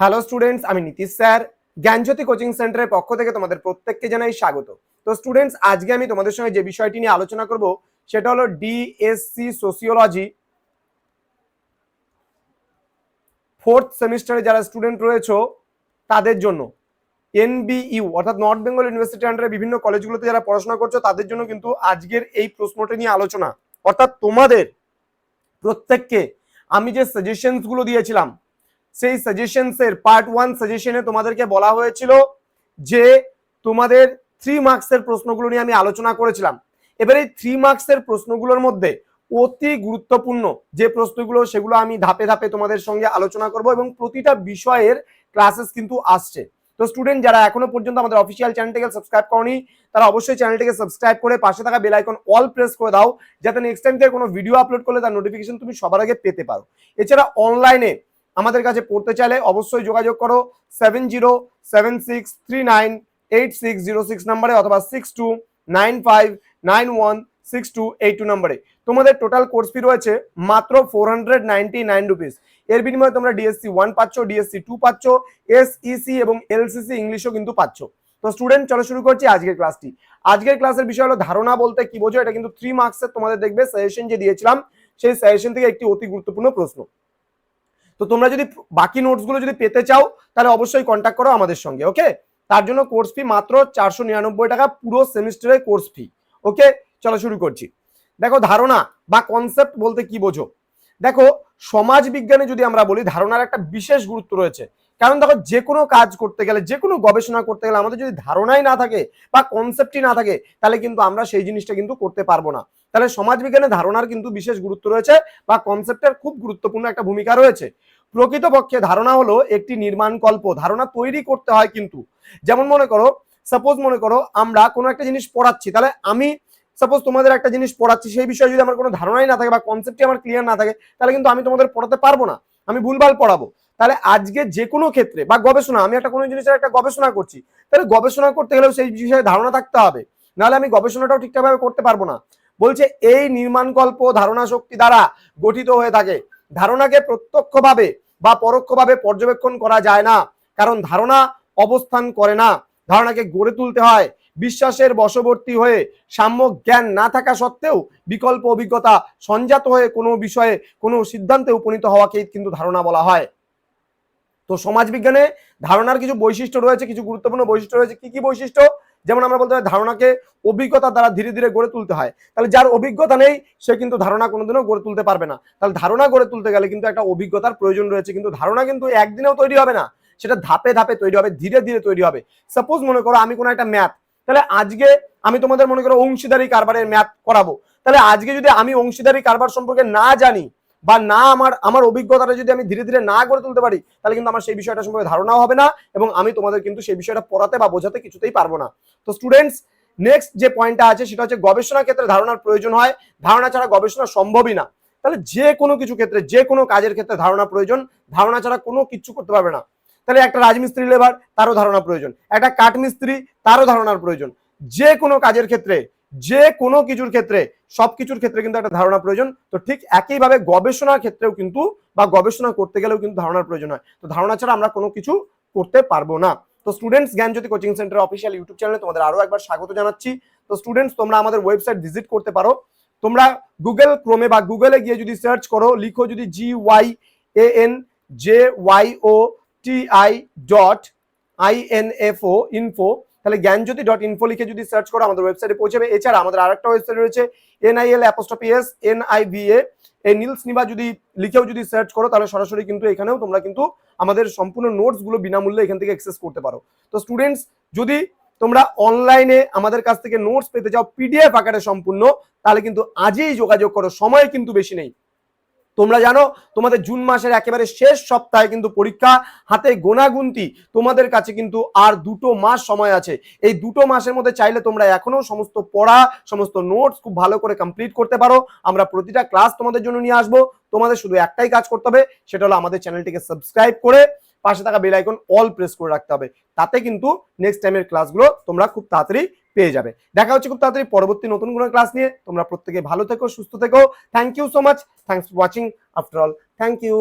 Hello students আমি Nitish sir. জ্ঞানজ্যোতি coaching সেন্টারের পক্ষ থেকে তোমাদের প্রত্যেককে জানাই স্বাগত। তো স্টুডেন্টস আজকে আমি তোমাদের সঙ্গে যে বিষয়টি নিয়ে আলোচনা করব, সেটা হলো ডিএসসি সোসিওলজি ফোর্থ সেমিস্টারে যারা স্টুডেন্ট রয়েছে, তাদের জন্য। এনবিইউ অর্থাৎ নর্থ বেঙ্গল ইউনিভার্সিটি আন্ডারে বিভিন্ন কলেজগুলোতে যারা পড়াশোনা করছ, তাদের জন্য কিন্তু আজকের এই প্রশ্নটি নিয়ে আলোচনা। অর্থাৎ তোমাদের প্রত্যেককে আমি যে সাজেশনসগুলো দিয়েছিলাম সেই সাজেশনস এর পার্ট ওয়ান সাজেশনে তোমাদেরকে বলা হয়েছিল যে তোমাদের থ্রি মার্কসের প্রশ্নগুলো নিয়ে আমি আলোচনা করেছিলাম। এবার থ্রি মার্কসের প্রশ্নগুলোর মধ্যে অতি গুরুত্বপূর্ণ যে প্রশ্নগুলো, সেগুলো আমি ধাপে ধাপে তোমাদের সঙ্গে আলোচনা করব এবং প্রতিটা বিষয়ের ক্লাসেস কিন্তু আসছে। তো স্টুডেন্ট যারা এখনও পর্যন্ত আমাদের অফিসিয়াল চ্যানেলটিকে সাবস্ক্রাইব করনি, তারা অবশ্যই চ্যানেলটিকে সাবস্ক্রাইব করে পাশে থাকা বেল আইকন অল প্রেস করে দাও, যাতে নেক্সট টাইম থেকে কোনো ভিডিও আপলোড করলে তার নোটিফিকেশন তুমি সবার আগে পেতে পারো। এছাড়া অনলাইনে আমাদের কাছে পড়তে চাইলে অবশ্যই যোগাযোগ করো seven zero seven six three nine eight six zero six নাম্বারে অথবা six two nine five nine one six two eight two নাম্বারে। তোমাদের টোটাল কোর্স ফি রয়েছে মাত্র four hundred ninety nine rupees এর বিনিময়ে তোমরা ডিএসসি ওয়ান পাচ্ছ ডিএসসি টু পাচ্ছ এসইসি এবং এলসিসি ইংলিশও কিন্তু পাচ্ছ। তো স্টুডেন্ট চলো শুরু করছি আজকের ক্লাসটি আজকের ক্লাসের বিষয় হলো ধারণা বলতে কি বোঝো? এটা কিন্তু থ্রি মার্কসের তোমাদের দেখবে সাজেশন যে দিয়েছিলাম, সেই সাজেশন থেকে একটি অতি গুরুত্বপূর্ণ প্রশ্ন। তো তোমরা যদি বাকি নোটসগুলো যদি পেতে চাও, তাহলে অবশ্যই কন্ট্যাক্ট করো আমাদের সঙ্গে ওকে তার জন্য কোর্স ফি মাত্র চারশো নিরানব্বই টাকা, পুরো সেমিস্টারের কোর্স ফি ওকে চলো শুরু করছি। দেখো ধারণা বা কনসেপ্ট বলতে কি বোঝো? দেখো, সমাজ বিজ্ঞানে যদি আমরা বলি, ধারণার একটা বিশেষ গুরুত্ব রয়েছে। কারণ দেখো যে কোনো কাজ করতে গেলে যে কোনো গবেষণা করতে গেলে আমাদের যদি ধারণাই না থাকে বা কনসেপ্টই না থাকে, তাহলে কিন্তু আমরা সেই জিনিসটা কিন্তু করতে পারব না। তাহলে সমাজ বিজ্ঞানে ধারণার কিন্তু বিশেষ গুরুত্ব রয়েছে বা কনসেপ্টের খুব গুরুত্বপূর্ণ একটা ভূমিকা রয়েছে। প্রকৃতপক্ষে ধারণা হলো একটি নির্মাণকল্প ধারণা তৈরি করতে হয় কিন্তু। যেমন মনে করো সাপোজ মনে করো, আমরা কোনো একটা জিনিস পড়াচ্ছি, তাহলে আমি সাপোজ তোমাদের একটা জিনিস পড়াচ্ছি, সেই বিষয়ে যদি আমার কোনো ধারণাই না থাকে বা কনসেপ্টই আমার ক্লিয়ার না থাকে, তাহলে কিন্তু আমি তোমাদের পড়াতে পারব না। আমি ভুলভাল পড়াবো। তাহলে আজকে যে কোনো ক্ষেত্রে বা গবেষণা, আমি একটা কোনো জিনিসের একটা গবেষণা করছি, তাহলে গবেষণা করতে গেলেও সেই বিষয়ে ধারণা থাকতে হবে। নাহলে আমি গবেষণাটাও ঠিকঠাকভাবে করতে পারব না। বলছে এই নির্মাণকল্প ধারণা শক্তি দ্বারা গঠিত হয়ে থাকে। ধারণাকে প্রত্যক্ষভাবে বা পরোক্ষভাবে পর্যবেক্ষণ করা যায় না। কারণ ধারণা অবস্থান করে না। ধারণাকে গড়ে তুলতে হয়। বিশ্বাসের বশবর্তী হয়ে সাম্য জ্ঞান না থাকা সত্ত্বেও বিকল্প অভিজ্ঞতা সঞ্জাত হয়ে কোনো বিষয়ে কোনো সিদ্ধান্তে উপনীত হওয়াকে কিন্তু ধারণা বলা হয়। তো সমাজবিজ্ঞানে ধারণার কিছু বৈশিষ্ট্য রয়েছে, কিছু গুরুত্বপূর্ণ বৈশিষ্ট্য রয়েছে। কি কি বৈশিষ্ট্য? যেমন আমরা বলতে পারি ধারণাকে অভিজ্ঞতা দ্বারা ধীরে ধীরে গড়ে তুলতে হয়। তাহলে যার অভিজ্ঞতা নেই, সে কিন্তু ধারণা কোনোদিনও গড়ে তুলতে পারবে না। তাহলে ধারণা গড়ে তুলতে গেলে কিন্তু একটা অভিজ্ঞতার প্রয়োজন রয়েছে। কিন্তু ধারণা কিন্তু একদিনেও তৈরি হবে না। সেটা ধাপে ধাপে তৈরি হবে, ধীরে ধীরে তৈরি হবে। সাপোজ মনে করো আমি কোনো একটা ম্যাথ তাহলে আজকে আমি তোমাদের মনে করো অংশীদারি কারবারের ম্যাথ করাবো। তাহলে আজকে যদি আমি অংশীদারি কারবার সম্পর্কে না জানি বা না আমার আমার অভিজ্ঞতাটা যদি আমি ধীরে ধীরে না গড়ে তুলতে পারি, তাহলে কিন্তু আমার সেই বিষয়টা সম্পর্কে ধারণাও হবে না এবং আমি তোমাদের কিন্তু সেই বিষয়টা পড়াতে বা বোঝাতে কিছুতেই পারব না। তো স্টুডেন্টস নেক্সট যে পয়েন্টটা আছে সেটা হচ্ছে গবেষণা ক্ষেত্রে ধারণার প্রয়োজন হয়। ধারণা ছাড়া গবেষণা সম্ভবই না। তাহলে যে কোনো কিছু ক্ষেত্রে, যে কোনো কাজের ক্ষেত্রে ধারণা প্রয়োজন। ধারণা ছাড়া কোনো কিছু করতে পারবে না। তাহলে একটা রাজমিস্ত্রি লেবার তারও ধারণা প্রয়োজন। একটা কাঠমিস্ত্রি, তারও ধারণার প্রয়োজন। যে কোনো কাজের ক্ষেত্রে যে কোনো কিছুর ক্ষেত্রে, সব কিছুর ক্ষেত্রে কিন্তু একটা ধারণা প্রয়োজন। তো ঠিক একইভাবে গবেষণার ক্ষেত্রেও কিন্তু বা গবেষণা করতে গেলেও কিন্তু ধারণার প্রয়োজন হয়। তো ধারণা ছাড়া আমরা কোনো কিছু করতে পারব না। তো students Gyanjyoti coaching centre official YouTube চ্যানেলে তোমাদের আরও একবার স্বাগত জানাচ্ছি। তো স্টুডেন্টস তোমরা আমাদের ওয়েবসাইট ভিজিট করতে পারো। তোমরা গুগল ক্রোমে বা গুগলে গিয়ে যদি সার্চ করো, লিখো যদি G Y A N J Y O T I dot I N F O info তাহলে জ্ঞানজ্যোতি ডট ইনফো লিখে যদি সার্চ করো, আমাদের ওয়েবসাইটে পৌঁছাবে। এছাড়া আমাদের আরেকটা ওয়েবসাইট রয়েছে এনআইএল অ্যাপোস্টপি এস এনআইভিএ এই নীলস নিবা যদি লিখেও যদি সার্চ করো, তাহলে সরাসরি কিন্তু এখানেও তোমরা কিন্তু আমাদের সম্পূর্ণ নোটসগুলো বিনামূল্যে এখান থেকে অ্যাক্সেস করতে পারো। তো স্টুডেন্টস যদি তোমরা অনলাইনে আমাদের কাছ থেকে নোটস পেতে চাও পিডিএফ আকারে সম্পূর্ণ, তাহলে কিন্তু আজই যোগাযোগ করো। সময় কিন্তু বেশি নেই। তোমরা জানো, তোমাদের জুন মাসের একেবারে শেষ সপ্তাহে কিন্তু পরীক্ষা, হাতে গোনাগুনতি তোমাদের কাছে কিন্তু আর দুটো মাস সময় আছে। এই দুটো মাসের মধ্যে চাইলে তোমরা এখনও সমস্ত পড়া, সমস্ত নোটস খুব ভালো করে কমপ্লিট করতে পারো। আমরা প্রতিটা ক্লাস তোমাদের জন্য নিয়ে আসব। তোমাদের শুধু একটাই কাজ করতে হবে, সেটা হলো আমাদের চ্যানেলটিকে সাবস্ক্রাইব করে পাশে থাকা বেল আইকন অল প্রেস করে রাখতে হবে। তাতে কিন্তু নেক্সট টাইমের ক্লাসগুলো তোমরা খুব তাড়াতাড়ি পেয়ে যাবে। দেখা হচ্ছে খুব তাড়াতাড়ি পরবর্তী নতুন কোনো ক্লাস নিয়ে। তোমরা প্রত্যেকে ভালো থেকো, সুস্থ থেকো। Thank you so much thanks for watching after all thank you